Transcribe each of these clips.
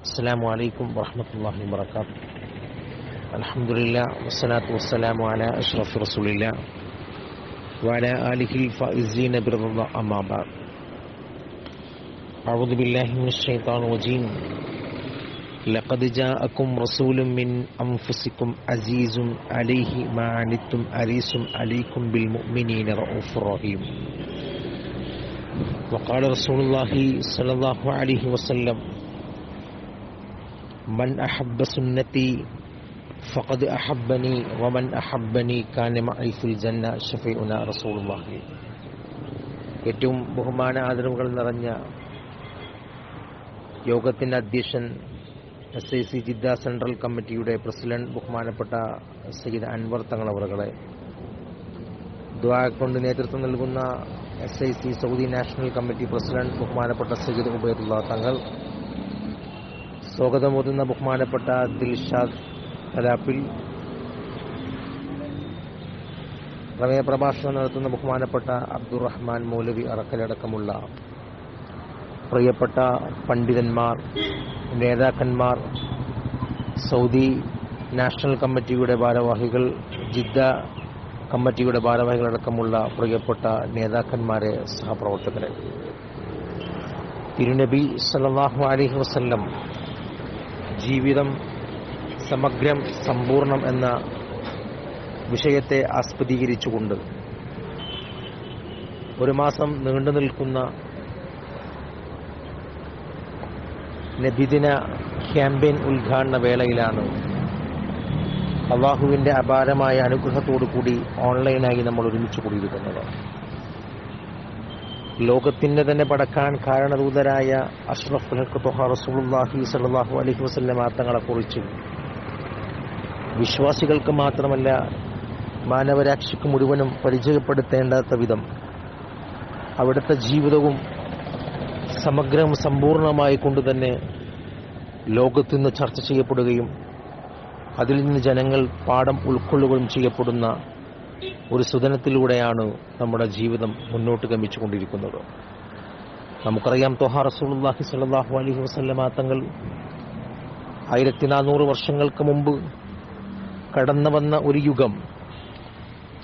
السلام عليكم ورحمة الله وبركاته الحمد لله والصلاة والسلام على أشرف رسول الله وعلى آله الفائزين برضا الله أما بعد أعوذ بالله من الشيطان الرجيم لقد جاءكم رسول من أنفسكم عزيز عليه ما عنتم حريص عليكم بالمؤمنين رؤوف رحيم وقال رسول الله صلى الله عليه وسلم മൻ അഹബ്ബ സുന്നത്തി ഫഖദ് അഹബ്ബനി വമൻ അഹബ്ബനി കാന മഅഫുൽ ജന്ന ഷഫീഉന റസൂലുള്ളാഹി ഏറ്റവും ബഹുമാന ആദരവുകൾ നിറഞ്ഞ യോഗത്തിന്റെ അധ്യക്ഷൻ S I C Jeddah central committee president ബഹുമാനപ്പെട്ട സയ്യിദ് അൻവർ തങ്ങളവറുകളെ ദ്വാ നേതൃത്വം നൽകുന്ന S I C Saudi national committee president ബഹുമാനപ്പെട്ട സയ്യിദ് ഉബൈദുള്ള തങ്ങൾ സ്വാഗതമോതുന്ന ബഹുമാനപ്പെട്ട ദിൽഷാദ് കലാപ്പിൽ പ്രമേയ പ്രഭാഷണം നടത്തുന്ന ബഹുമാനപ്പെട്ട അബ്ദുറഹ്മാൻ മൗലവി അറക്കലടക്കമുള്ള പ്രിയപ്പെട്ട പണ്ഡിതന്മാർ നേതാക്കന്മാർ സൗദി നാഷണൽ കമ്മിറ്റിയുടെ ഭാരവാഹികൾ ജിദ്ദ കമ്മിറ്റിയുടെ ഭാരവാഹികളടക്കമുള്ള പ്രിയപ്പെട്ട നേതാക്കന്മാരെ സഹപ്രവർത്തകരെ. തിരുനബി സല്ലാഹു അലഹി വസല്ലം ജീവിതം സമഗ്രം സമ്പൂർണം എന്ന വിഷയത്തെ ആസ്പദീകരിച്ചുകൊണ്ട് ഒരു മാസം നീണ്ടു നിൽക്കുന്ന നബിദിന ക്യാമ്പയിൻ ഉദ്ഘാടന വേളയിലാണ് അള്ളാഹുവിന്റെ അപാരമായ അനുഗ്രഹത്തോടു കൂടി ഓൺലൈനായി നമ്മൾ ഒരുമിച്ച് കൂടിയിരിക്കുന്നത്. ലോകത്തിന്റെ തന്നെ പടക്കാൻ കാരണദൂതരായ അഷ്റഫ് റസൂലുള്ളാഹി അലഹി അലൈഹി വസല്ലമ തങ്ങളെക്കുറിച്ച് വിശ്വാസികൾക്ക് മാത്രമല്ല മാനവരാക്ഷിക്ക് മുഴുവനും പരിചയപ്പെടുത്തേണ്ടാത്ത വിധം അവിടുത്തെ ജീവിതവും സമഗ്രം സമ്പൂർണമായി കൊണ്ടുതന്നെ ലോകത്തു നിന്ന് ചർച്ച ചെയ്യപ്പെടുകയും അതിൽ നിന്ന് ജനങ്ങൾ പാഠം ഉൾക്കൊള്ളുകയും ചെയ്യപ്പെടുന്ന ഒരു സുദനത്തിലൂടെയാണ് നമ്മുടെ ജീവിതം മുന്നോട്ട് ഗമിച്ചു കൊണ്ടിരിക്കുന്നത് നമുക്കറിയാം തൊഹാ റസൂലുള്ളാഹി സ്വല്ലല്ലാഹു അലൈഹി വസല്ലമ തങ്ങൾ ആയിരത്തി നാനൂറ് വർഷങ്ങൾക്ക് മുമ്പ് കടന്നു വന്ന ഒരു യുഗം.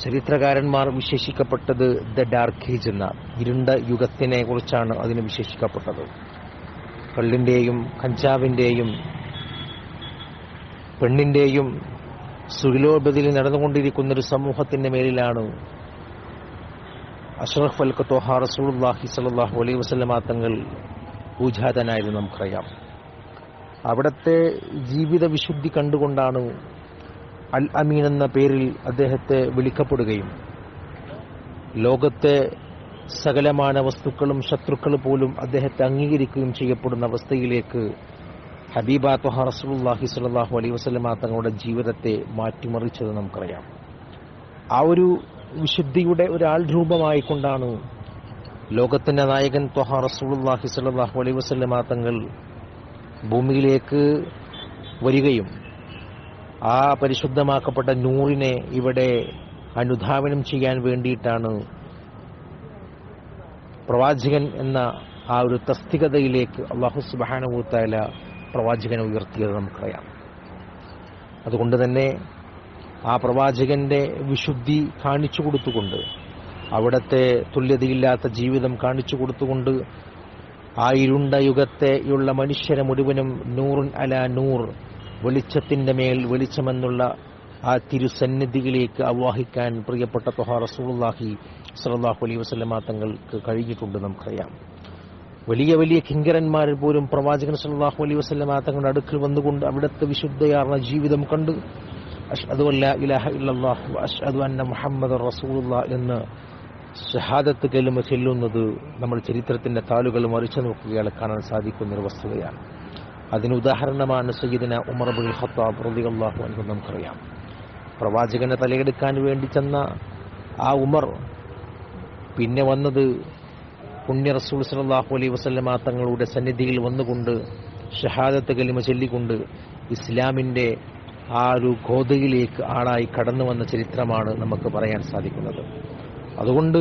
ചരിത്രകാരന്മാർ വിശേഷിക്കപ്പെട്ടത് ദ ഡാർക്ക് ഏജ് എന്ന ഇരുണ്ട യുഗത്തിനെ കുറിച്ചാണ് അതിന് വിശേഷിക്കപ്പെട്ടത്. കള്ളിന്റെയും കഞ്ചാവിന്റെയും പെണ്ണിന്റെയും സുഖലോപതിയിൽ നടന്നുകൊണ്ടിരിക്കുന്ന ഒരു സമൂഹത്തിന്റെ മേലിലാണ് അഷ്റഫ് അൽ റസൂള്ളാഹി അലൈഹി വസല്ലമ തങ്ങൾ പൂജാതനായത് നമുക്കറിയാം. അവിടത്തെ ജീവിത വിശുദ്ധി കണ്ടുകൊണ്ടാണ് അൽ അമീൻ എന്ന പേരിൽ അദ്ദേഹത്തെ വിളിക്കപ്പെടുകയും ലോകത്തെ സകലമാന വസ്തുക്കളും ശത്രുക്കൾ പോലും അദ്ദേഹത്തെ അംഗീകരിക്കുകയും ചെയ്യപ്പെടുന്ന അവസ്ഥയിലേക്ക് ഹബീബ തൊഹ റസൂലുള്ളാഹി സ്വല്ലല്ലാഹു അലൈഹി വസ്ലമ തങ്ങളുടെ ജീവിതത്തെ മാറ്റിമറിച്ചത് നമുക്കറിയാം. ആ ഒരു വിശുദ്ധിയുടെ ഒരാൾ രൂപമായിക്കൊണ്ടാണ് ലോകത്തിന്റെ നായകൻ തൊഹ റസൂലുള്ളാഹി സ്വല്ലല്ലാഹു അലൈഹി വസ്ലമ തങ്ങൾ ഭൂമിയിലേക്ക് വരികയും ആ പരിശുദ്ധമാക്കപ്പെട്ട നൂറിനെ ഇവിടെ അനുധാവനം ചെയ്യാൻ വേണ്ടിയിട്ടാണ് പ്രവാചകൻ എന്ന ആ ഒരു തസ്തികതയിലേക്ക് അള്ളാഹു സുബാനുഭൂത്തായ പ്രവാചകനെ ഉയർത്തിയത് നമുക്കറിയാം. അതുകൊണ്ട് തന്നെ ആ പ്രവാചകന്റെ വിശുദ്ധി കാണിച്ചു കൊടുത്തുകൊണ്ട് അവിടത്തെ തുല്യതയില്ലാത്ത ജീവിതം കാണിച്ചു കൊടുത്തുകൊണ്ട് ആ ഇരുണ്ട യുഗത്തെയുള്ള മനുഷ്യരെ മുഴുവനും നൂറിൻ അല നൂർ വെളിച്ചത്തിന്റെ മേൽ വെളിച്ചമെന്നുള്ള ആ തിരുസന്നിധികളിലേക്ക് ആവാഹിക്കാൻ പ്രിയപ്പെട്ട തൊഹാ റസൂള്ളാഹി സലാഹു വസല്ലമ തങ്ങൾക്ക് കഴിഞ്ഞിട്ടുണ്ട് നമുക്കറിയാം. വലിയ വലിയ കിങ്കരന്മാർ പോലും പ്രവാചകൻ സല്ലല്ലാഹു അലൈ വസല്ലമ തങ്ങളുടെ അടുക്കൽ വന്നുകൊണ്ട് അവിടുത്തെ വിശുദ്ധയാർന്ന ജീവിതം കണ്ട്. ഇലാഹ അന്ന മുഹമ്മദ് റസൂലുള്ള എന്ന് ഷഹാദത്ത് കെലുമ ചെല്ലുന്നത് നമ്മൾ ചരിത്രത്തിന്റെ താളുകൾ മറിച്ചു നോക്കുകയാണ് കാണാൻ സാധിക്കുന്ന ഒരു വസ്തുതയാണ്. അതിന് ഉദാഹരണമാണ് സയ്യിദിന ഉമർ അബുൽ ഖത്താബ് റളിയല്ലാഹു അൻഹു നമുക്കറിയാം. പ്രവാചകനെ തലയെടുക്കാൻ വേണ്ടി ചെന്ന ആ ഉമർ പിന്നെ വന്നത് പുണ്യ റസൂൽ സലാഹു അലൈ വസല്ലമ തങ്ങളുടെ സന്നിധിയിൽ വന്നുകൊണ്ട് ഷഹാദത്ത് കലിമ ചൊല്ലിക്കൊണ്ട് ഇസ്ലാമിന്റെ ആ ഒരു ഗോതയിലേക്ക് ആളായി കടന്നു വന്ന ചരിത്രമാണ് നമുക്ക് പറയാൻ സാധിക്കുന്നത്. അതുകൊണ്ട്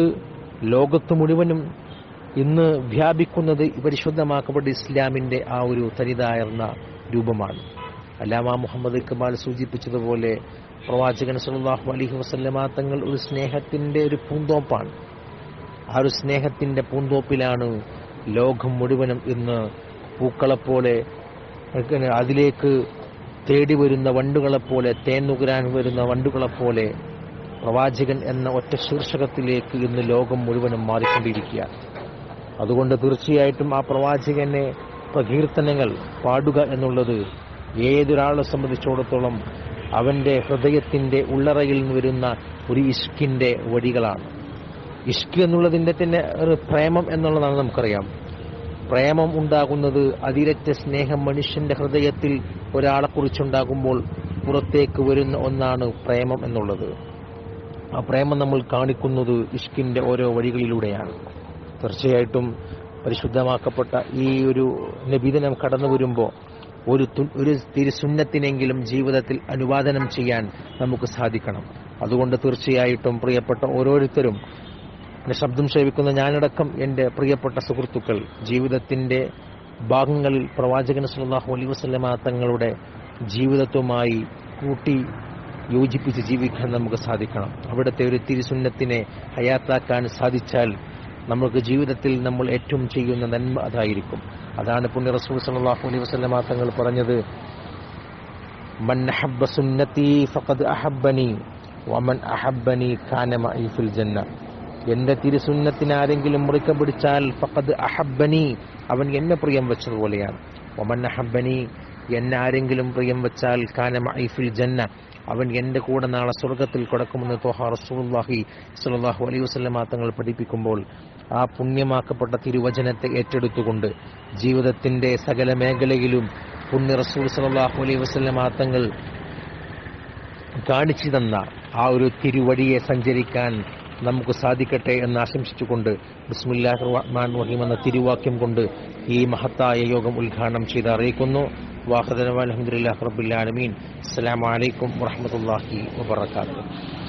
ലോകത്ത് മുഴുവനും ഇന്ന് വ്യാപിക്കുന്നത് പരിശുദ്ധമാക്കപ്പെട്ട ഇസ്ലാമിന്റെ ആ ഒരു തനിതായിരുന്ന രൂപമാണ്. അല്ലാമ മുഹമ്മദ് ഇക്ബാൽ സൂചിപ്പിച്ചതുപോലെ പ്രവാചകൻ സല്ലല്ലാഹു അലഹി വസല്ലമ തങ്ങൾ ഒരു സ്നേഹത്തിന്റെ ഒരു പൂന്തോപ്പാണ്. ആ ഒരു സ്നേഹത്തിന്റെ പൂന്തോപ്പിലാണ് ലോകം മുഴുവനും ഇന്ന് പൂക്കളെപ്പോലെ അതിലേക്ക് തേടി വരുന്ന വണ്ടുകളെപ്പോലെ തേൻ നുകരാൻ വരുന്ന വണ്ടുകളെപ്പോലെ പ്രവാചകൻ എന്ന ഒറ്റ ശീർഷകത്തിലേക്ക് ഇന്ന് ലോകം മുഴുവനും മാറിക്കൊണ്ടിരിക്കുക. അതുകൊണ്ട് തീർച്ചയായിട്ടും ആ പ്രവാചകനെ പ്രകീർത്തനങ്ങൾ പാടുക എന്നുള്ളത് ഏതൊരാളെ സംബന്ധിച്ചിടത്തോളം അവന്റെ ഹൃദയത്തിന്റെ ഉള്ളറയിൽ നിന്ന് വരുന്ന ഒരു ഇഷ്കിന്റെ വഴികളാണ്. ഇഷ്ക് എന്നുള്ളതിന്റെ തന്നെ ഒരു പ്രേമം എന്നുള്ളതാണ് നമുക്കറിയാം. പ്രേമം ഉണ്ടാകുന്നത് അതിരറ്റ സ്നേഹം മനുഷ്യന്റെ ഹൃദയത്തിൽ ഒരാളെക്കുറിച്ചുണ്ടാകുമ്പോൾ പുറത്തേക്ക് വരുന്ന ഒന്നാണ് പ്രേമം എന്നുള്ളത്. ആ പ്രേമം നമ്മൾ കാണിക്കുന്നത് ഇഷ്കിന്റെ ഓരോ വഴികളിലൂടെയാണ്. തീർച്ചയായിട്ടും പരിശുദ്ധമാക്കപ്പെട്ട ഈ ഒരു നബിദിനം കടന്നു വരുമ്പോൾ ഒരു ഒരു തിരുസുന്നത്തിനെങ്കിലും ജീവിതത്തിൽ അനുവാദനം ചെയ്യാൻ നമുക്ക് സാധിക്കണം. അതുകൊണ്ട് തീർച്ചയായിട്ടും പ്രിയപ്പെട്ട ഓരോരുത്തരും എന്റെ ശബ്ദം സേവിക്കുന്ന ഞാനടക്കം എന്റെ പ്രിയപ്പെട്ട സുഹൃത്തുക്കൾ ജീവിതത്തിന്റെ ഭാഗങ്ങളിൽ പ്രവാചകൻ സുല്ലാഹു അലൈഹി വസല്ലമ തങ്ങളുടെ ജീവിതത്തുമായി കൂട്ടി യോജിപ്പിച്ച് ജീവിക്കാൻ നമുക്ക് സാധിക്കണം. അവിടുത്തെ ഒരു തിരുസുന്നത്തിനെ ഹയാത്താക്കാൻ സാധിച്ചാൽ നമുക്ക് ജീവിതത്തിൽ നമ്മൾ ഏറ്റവും ചെയ്യുന്ന നന്മ അതായിരിക്കും. അതാണ് പുണ്യ റസൂൽ സല്ലല്ലാഹു അലൈഹി വസ്ലമ തങ്ങൾ പറഞ്ഞത് മൻ അഹബ്ബ സുന്നത്തി ഫഖദ് അഹബ്ബനി വമൻ അഹബ്ബനി കാന മഈ ഫിൽ ജന്ന എന്റെ തിരുസുന്നത്തിന് ആരെങ്കിലും മുറിക്ക പിടിച്ചാൽ ഫഖദ് അഹബ്ബനി. അവൻ എന്നെ പ്രിയം വെച്ചതുപോലെയാണ് ഒമൻ അഹബ്ബനി എന്നെ ആരെങ്കിലും പ്രിയം വെച്ചാൽ കാനം ഐഫിൽ ഫിൽ ജന്ന. അവൻ എന്റെ കൂടെ നാളെ സ്വർഗത്തിൽ കിടക്കുമെന്ന് തോഹ റസൂലുള്ളാഹി സ്വല്ലല്ലാഹു അലൈഹി വസല്ലമ തങ്ങൾ പഠിപ്പിക്കുമ്പോൾ ആ പുണ്യമാക്കപ്പെട്ട തിരുവചനത്തെ ഏറ്റെടുത്തുകൊണ്ട് ജീവിതത്തിന്റെ സകല മേഖലയിലും പുണ്യ റസൂൽ സലാഹു അലൈഹി വസല്ലമ തങ്ങൾ കാണിച്ചു തന്ന ആ ഒരു തിരുവഴിയെ സഞ്ചരിക്കാൻ നമുക്ക് സാധിക്കട്ടെ എന്ന് ആശംസിച്ചുകൊണ്ട് എന്ന തിരുവാക്യം കൊണ്ട് ഈ മഹത്തായ യോഗം ഉദ്ഘാടനം ചെയ്ത് അറിയിക്കുന്നു. വാഹദനവാൻ അലഹമുല്ലാ റബ്ബുല്ലാലമീൻ അസ്സലാമു അലൈക്കും വറഹ്മത്തുള്ളാഹി വബറകാതുഹു.